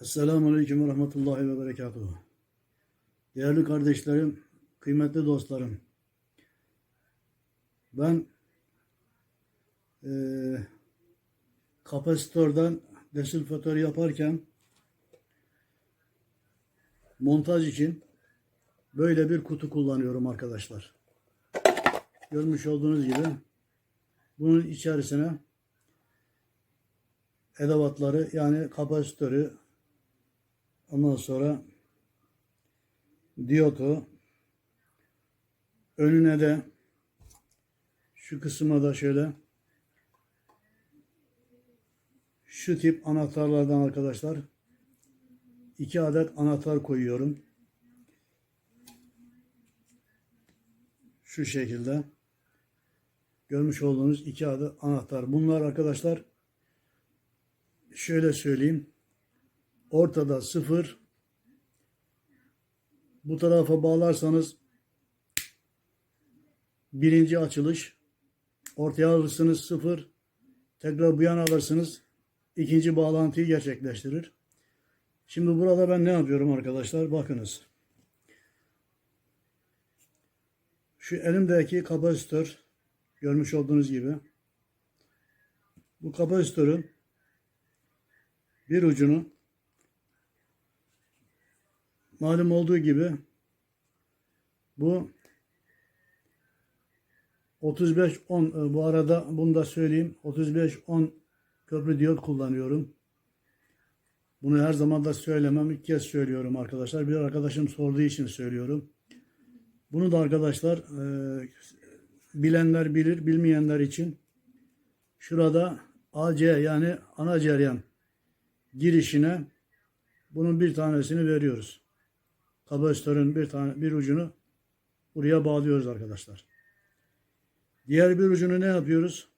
Esselamu Aleyküm ve Rahmetullahi ve Berekatuhu. Değerli kardeşlerim, kıymetli dostlarım. Ben eee kapasitörden desilfatör yaparken montaj için böyle bir kutu kullanıyorum arkadaşlar. Görmüş olduğunuz gibi bunun içerisine edevatları yani kapasitörü ondan sonra diyotu önüne de şu kısma da şöyle şu tip anahtarlardan arkadaşlar iki adet anahtar koyuyorum. Şu şekilde görmüş olduğunuz iki adet anahtar. Bunlar arkadaşlar şöyle söyleyeyim. Ortada sıfır. Bu tarafa bağlarsanız birinci açılış. Ortaya alırsınız sıfır. Tekrar bu yana alırsınız. ikinci bağlantıyı gerçekleştirir. Şimdi burada ben ne yapıyorum arkadaşlar? Bakınız. Şu elimdeki kapasitör görmüş olduğunuz gibi bu kapasitörün bir ucunu malum olduğu gibi bu 35 10 e, bu arada bunu da söyleyeyim 35 10 köprü diyot kullanıyorum. Bunu her zaman da söylemem. ilk kez söylüyorum arkadaşlar. Bir arkadaşım sorduğu için söylüyorum. Bunu da arkadaşlar e, bilenler bilir, bilmeyenler için şurada AC yani ana ceryan girişine bunun bir tanesini veriyoruz. Kapasitörün bir tane bir ucunu buraya bağlıyoruz arkadaşlar. Diğer bir ucunu ne yapıyoruz?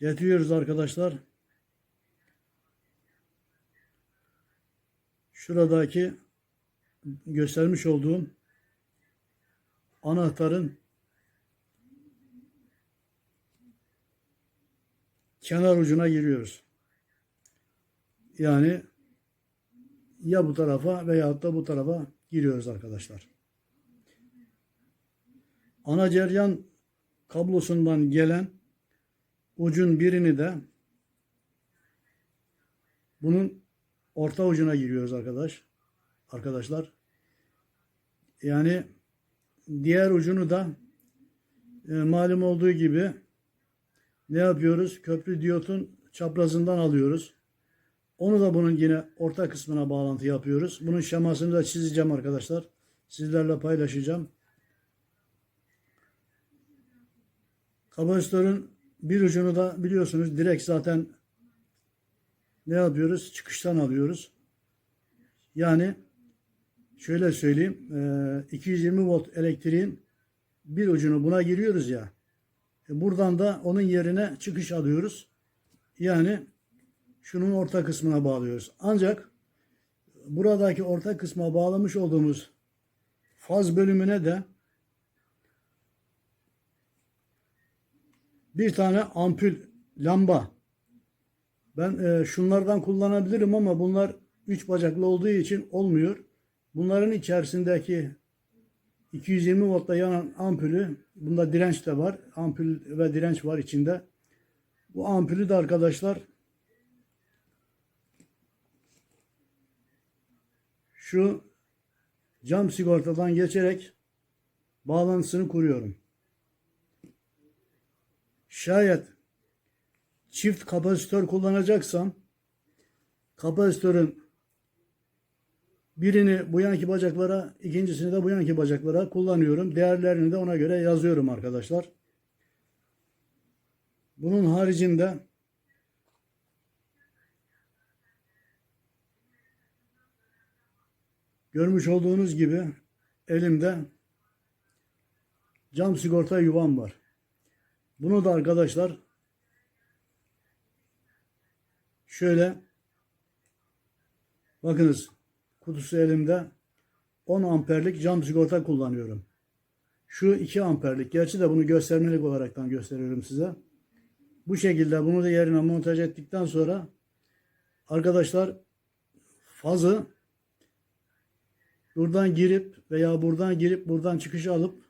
Getiriyoruz arkadaşlar. Şuradaki göstermiş olduğum anahtarın kenar ucuna giriyoruz. Yani ya bu tarafa veya da bu tarafa giriyoruz arkadaşlar. Ana ceryan kablosundan gelen ucun birini de bunun orta ucuna giriyoruz arkadaş. Arkadaşlar. Yani diğer ucunu da e, malum olduğu gibi ne yapıyoruz? Köprü diyotun çaprazından alıyoruz. Onu da bunun yine orta kısmına bağlantı yapıyoruz. Bunun şemasını da çizeceğim arkadaşlar. Sizlerle paylaşacağım. Kapasitörün bir ucunu da biliyorsunuz direkt zaten ne yapıyoruz? Çıkıştan alıyoruz. Yani şöyle söyleyeyim. 220 volt elektriğin bir ucunu buna giriyoruz ya. E, buradan da onun yerine çıkış alıyoruz. Yani şunun orta kısmına bağlıyoruz. Ancak buradaki orta kısma bağlamış olduğumuz faz bölümüne de bir tane ampul lamba ben e, şunlardan kullanabilirim ama bunlar üç bacaklı olduğu için olmuyor. Bunların içerisindeki 220 voltta yanan ampulü, bunda direnç de var. Ampul ve direnç var içinde. Bu ampulü de arkadaşlar şu cam sigortadan geçerek bağlantısını kuruyorum. Şayet çift kapasitör kullanacaksam kapasitörün birini bu yanki bacaklara, ikincisini de bu yanki bacaklara kullanıyorum. Değerlerini de ona göre yazıyorum arkadaşlar. Bunun haricinde görmüş olduğunuz gibi elimde cam sigorta yuvam var. Bunu da arkadaşlar şöyle bakınız kutusu elimde 10 amperlik cam sigorta kullanıyorum. Şu 2 amperlik. Gerçi de bunu göstermelik olaraktan gösteriyorum size. Bu şekilde bunu da yerine montaj ettikten sonra arkadaşlar fazı buradan girip veya buradan girip buradan çıkışı alıp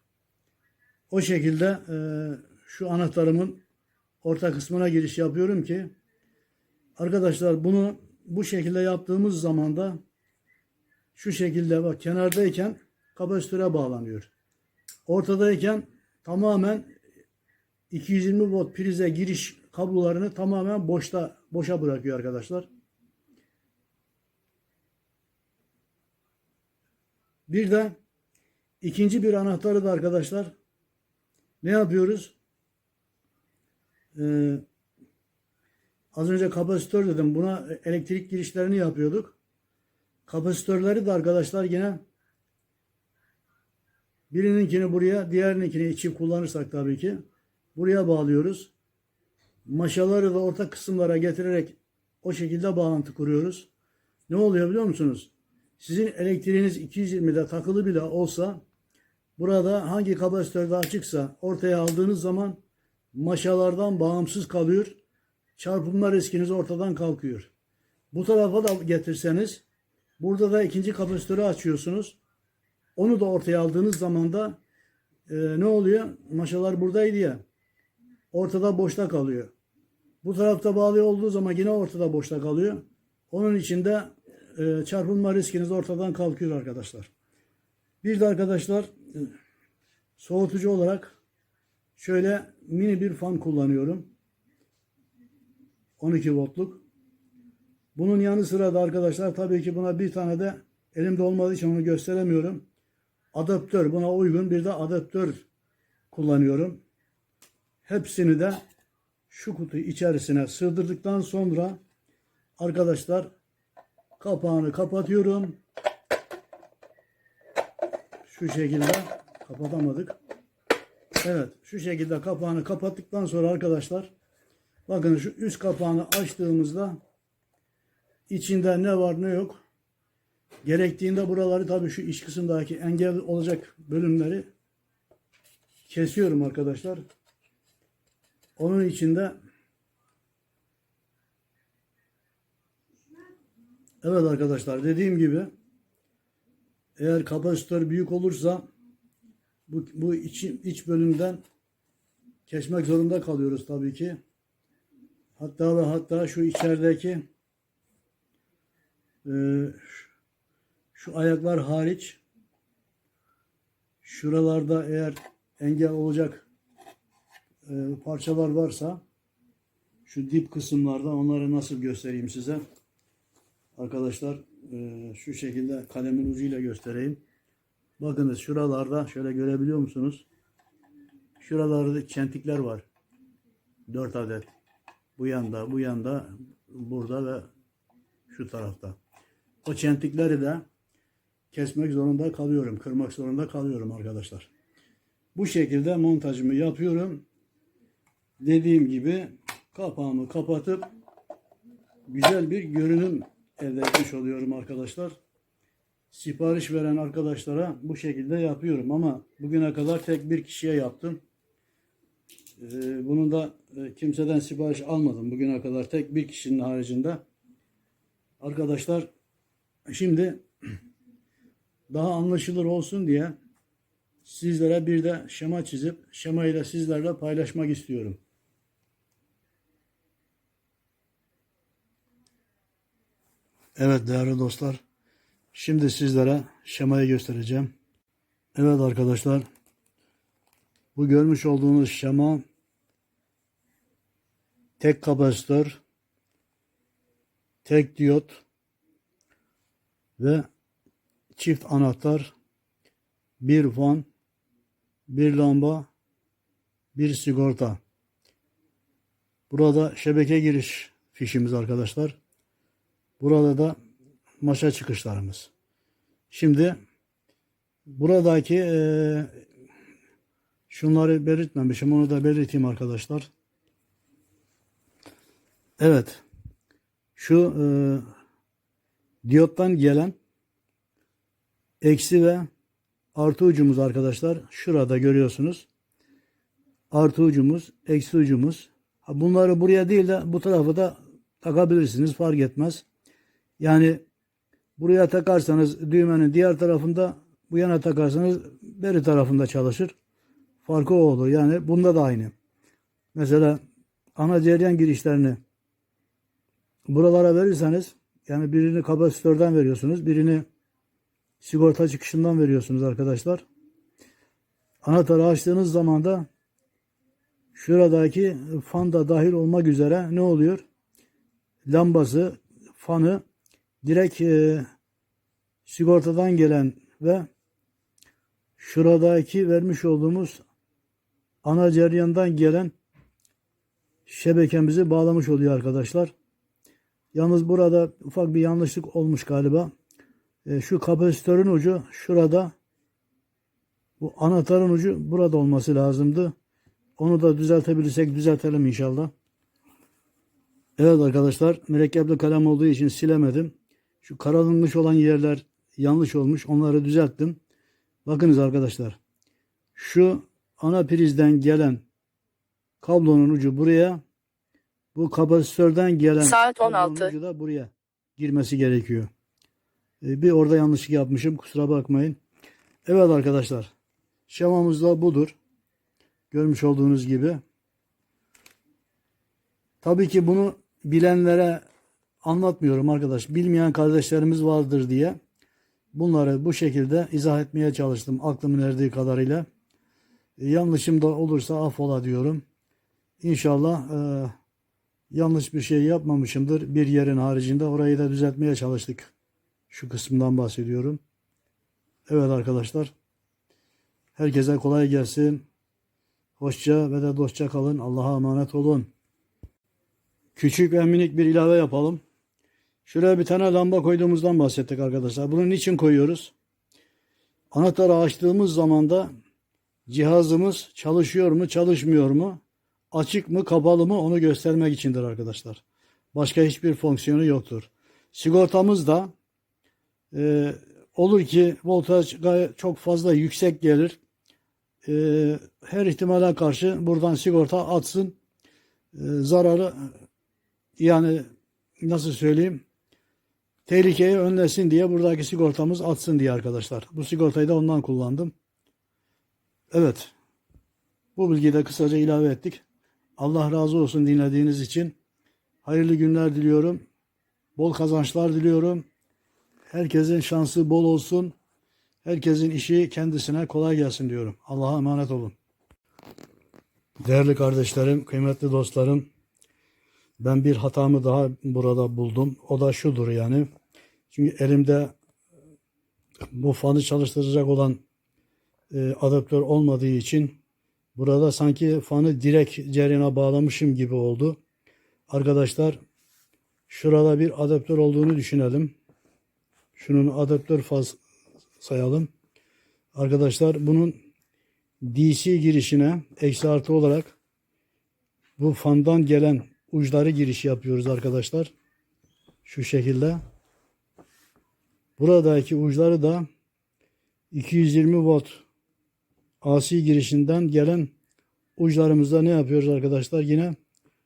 o şekilde e, şu anahtarımın orta kısmına giriş yapıyorum ki arkadaşlar bunu bu şekilde yaptığımız zaman da şu şekilde bak kenardayken kapasitöre bağlanıyor. Ortadayken tamamen 220 volt prize giriş kablolarını tamamen boşta boşa bırakıyor arkadaşlar. Bir de ikinci bir anahtarı da arkadaşlar ne yapıyoruz? Ee, az önce kapasitör dedim. Buna elektrik girişlerini yapıyorduk. Kapasitörleri de arkadaşlar yine birininkini buraya, diğerininkini içi kullanırsak tabii ki buraya bağlıyoruz. Maşaları da orta kısımlara getirerek o şekilde bağlantı kuruyoruz. Ne oluyor biliyor musunuz? Sizin elektriğiniz 220'de takılı bile olsa burada hangi kapasitörde açıksa ortaya aldığınız zaman maşalardan bağımsız kalıyor. Çarpılma riskiniz ortadan kalkıyor. Bu tarafa da getirseniz burada da ikinci kapasitörü açıyorsunuz. Onu da ortaya aldığınız zaman da e, ne oluyor? Maşalar buradaydı ya. Ortada boşta kalıyor. Bu tarafta bağlı olduğu zaman yine ortada boşta kalıyor. Onun için de e, çarpılma riskiniz ortadan kalkıyor arkadaşlar. Bir de arkadaşlar e, soğutucu olarak şöyle mini bir fan kullanıyorum. 12 voltluk. Bunun yanı sıra da arkadaşlar tabii ki buna bir tane de elimde olmadığı için onu gösteremiyorum. Adaptör buna uygun bir de adaptör kullanıyorum. Hepsini de şu kutu içerisine sığdırdıktan sonra arkadaşlar kapağını kapatıyorum. Şu şekilde kapatamadık. Evet şu şekilde kapağını kapattıktan sonra arkadaşlar bakın şu üst kapağını açtığımızda içinde ne var ne yok gerektiğinde buraları tabii şu iç kısımdaki engel olacak bölümleri kesiyorum arkadaşlar. Onun içinde Evet arkadaşlar dediğim gibi eğer kapasitör büyük olursa bu, bu iç, iç bölümden kesmek zorunda kalıyoruz tabii ki. Hatta ve hatta şu içerideki e, şu ayaklar hariç şuralarda eğer engel olacak e, parçalar varsa şu dip kısımlarda onları nasıl göstereyim size. Arkadaşlar e, şu şekilde kalemin ucuyla göstereyim. Bakınız şuralarda şöyle görebiliyor musunuz? Şuralarda çentikler var. 4 adet. Bu yanda, bu yanda, burada ve şu tarafta. O çentikleri de kesmek zorunda kalıyorum. Kırmak zorunda kalıyorum arkadaşlar. Bu şekilde montajımı yapıyorum. Dediğim gibi kapağımı kapatıp güzel bir görünüm elde etmiş oluyorum arkadaşlar. Sipariş veren arkadaşlara bu şekilde yapıyorum ama bugüne kadar tek bir kişiye yaptım. Ee, bunu da e, kimseden sipariş almadım bugüne kadar tek bir kişinin haricinde. Arkadaşlar şimdi daha anlaşılır olsun diye sizlere bir de şema çizip şemayı da sizlerle paylaşmak istiyorum. Evet değerli dostlar. Şimdi sizlere şemayı göstereceğim. Evet arkadaşlar. Bu görmüş olduğunuz şema tek kapasitör, tek diyot ve çift anahtar, bir fan, bir lamba, bir sigorta. Burada şebeke giriş fişimiz arkadaşlar. Burada da maşa çıkışlarımız. Şimdi buradaki e, şunları belirtmemişim. Onu da belirteyim arkadaşlar. Evet. Şu e, diyottan gelen eksi ve artı ucumuz arkadaşlar. Şurada görüyorsunuz. Artı ucumuz, eksi ucumuz. Bunları buraya değil de bu tarafı da takabilirsiniz. Fark etmez. Yani buraya takarsanız düğmenin diğer tarafında bu yana takarsanız beri tarafında çalışır. Farkı o olur. Yani bunda da aynı. Mesela ana cereyan girişlerini buralara verirseniz yani birini kapasitörden veriyorsunuz. Birini sigorta çıkışından veriyorsunuz arkadaşlar. Anahtarı açtığınız zaman da şuradaki fan da dahil olmak üzere ne oluyor? Lambası, fanı direkt e, sigortadan gelen ve şuradaki vermiş olduğumuz ana ceryandan gelen şebekemizi bağlamış oluyor arkadaşlar. Yalnız burada ufak bir yanlışlık olmuş galiba. E, şu kapasitörün ucu şurada. Bu anahtarın ucu burada olması lazımdı. Onu da düzeltebilirsek düzeltelim inşallah. Evet arkadaşlar mürekkepli kalem olduğu için silemedim. Şu karalanmış olan yerler yanlış olmuş. Onları düzelttim. Bakınız arkadaşlar. Şu ana prizden gelen kablonun ucu buraya. Bu kapasitörden gelen Saat kablonun 16. ucu da buraya girmesi gerekiyor. Ee, Bir orada yanlışlık yapmışım. Kusura bakmayın. Evet arkadaşlar. Şemamız da budur. Görmüş olduğunuz gibi. Tabii ki bunu bilenlere anlatmıyorum arkadaş. Bilmeyen kardeşlerimiz vardır diye. Bunları bu şekilde izah etmeye çalıştım aklımın erdiği kadarıyla. E, yanlışım da olursa affola diyorum. İnşallah e, yanlış bir şey yapmamışımdır. Bir yerin haricinde orayı da düzeltmeye çalıştık. Şu kısımdan bahsediyorum. Evet arkadaşlar. Herkese kolay gelsin. Hoşça ve de dostça kalın. Allah'a emanet olun. Küçük ve minik bir ilave yapalım. Şuraya bir tane lamba koyduğumuzdan bahsettik arkadaşlar. Bunu niçin koyuyoruz? Anahtarı açtığımız zaman da cihazımız çalışıyor mu, çalışmıyor mu? Açık mı, kapalı mı onu göstermek içindir arkadaşlar. Başka hiçbir fonksiyonu yoktur. Sigortamız da e, olur ki voltaj çok fazla yüksek gelir. E, her ihtimale karşı buradan sigorta atsın. E, zararı yani nasıl söyleyeyim tehlikeyi önlesin diye buradaki sigortamız atsın diye arkadaşlar. Bu sigortayı da ondan kullandım. Evet. Bu bilgiyi de kısaca ilave ettik. Allah razı olsun dinlediğiniz için. Hayırlı günler diliyorum. Bol kazançlar diliyorum. Herkesin şansı bol olsun. Herkesin işi kendisine kolay gelsin diyorum. Allah'a emanet olun. Değerli kardeşlerim, kıymetli dostlarım, ben bir hatamı daha burada buldum. O da şudur yani. Çünkü elimde bu fanı çalıştıracak olan e, adaptör olmadığı için burada sanki fanı direkt ceryana bağlamışım gibi oldu. Arkadaşlar şurada bir adaptör olduğunu düşünelim. Şunun adaptör faz sayalım. Arkadaşlar bunun DC girişine eksi artı olarak bu fandan gelen uçları giriş yapıyoruz arkadaşlar. Şu şekilde. Buradaki uçları da 220 volt AC girişinden gelen uçlarımızda ne yapıyoruz arkadaşlar? Yine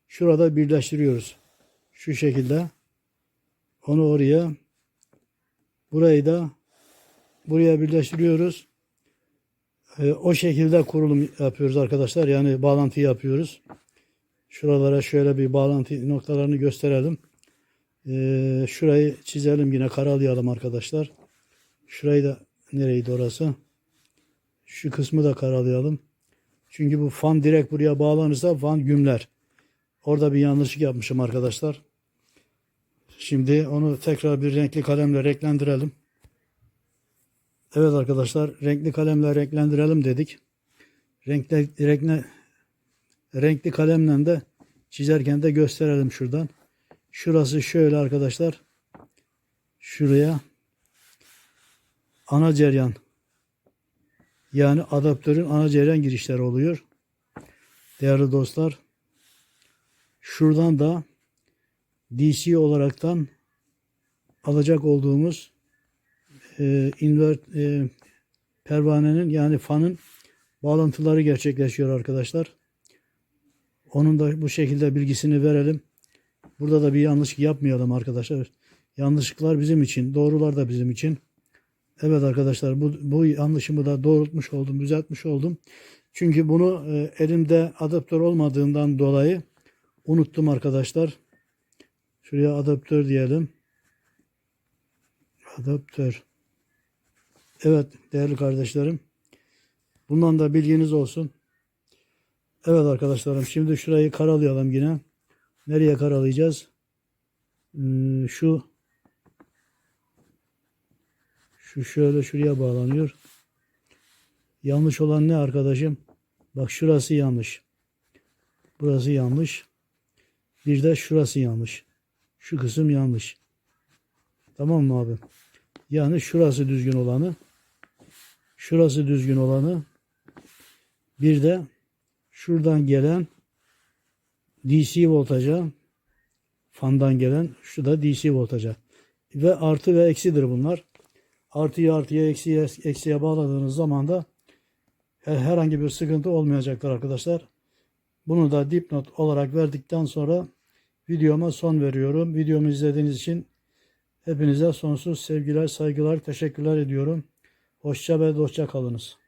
şurada birleştiriyoruz. Şu şekilde. Onu oraya burayı da buraya birleştiriyoruz. Ee, o şekilde kurulum yapıyoruz arkadaşlar. Yani bağlantı yapıyoruz. Şuralara şöyle bir bağlantı noktalarını gösterelim. Ee, şurayı çizelim yine karalayalım arkadaşlar. Şurayı da nereydi orası? Şu kısmı da karalayalım. Çünkü bu fan direkt buraya bağlanırsa fan gümler. Orada bir yanlışlık yapmışım arkadaşlar. Şimdi onu tekrar bir renkli kalemle renklendirelim. Evet arkadaşlar renkli kalemle renklendirelim dedik. Renkle, renkle, renkli kalemle de çizerken de gösterelim şuradan. Şurası şöyle arkadaşlar. Şuraya ana ceryan yani adaptörün ana ceryan girişleri oluyor. Değerli dostlar şuradan da DC olaraktan alacak olduğumuz e, invert e, pervanenin yani fanın bağlantıları gerçekleşiyor arkadaşlar. Onun da bu şekilde bilgisini verelim. Burada da bir yanlış yapmayalım arkadaşlar. Yanlışlıklar bizim için, doğrular da bizim için. Evet arkadaşlar bu, bu yanlışımı da doğrultmuş oldum, düzeltmiş oldum. Çünkü bunu e, elimde adaptör olmadığından dolayı unuttum arkadaşlar. Şuraya adaptör diyelim. Adaptör. Evet değerli kardeşlerim. Bundan da bilginiz olsun. Evet arkadaşlarım şimdi şurayı karalayalım yine. Nereye karalayacağız? Hmm, şu şu şöyle şuraya bağlanıyor. Yanlış olan ne arkadaşım? Bak şurası yanlış. Burası yanlış. Bir de şurası yanlış. Şu kısım yanlış. Tamam mı abi? Yani şurası düzgün olanı. Şurası düzgün olanı. Bir de şuradan gelen DC voltaja fandan gelen şu da DC voltaja. Ve artı ve eksidir bunlar. Artıyı artıya eksiye, eksiye bağladığınız zaman da her- herhangi bir sıkıntı olmayacaktır arkadaşlar. Bunu da dipnot olarak verdikten sonra videoma son veriyorum. Videomu izlediğiniz için hepinize sonsuz sevgiler, saygılar, teşekkürler ediyorum. Hoşça ve dostça kalınız.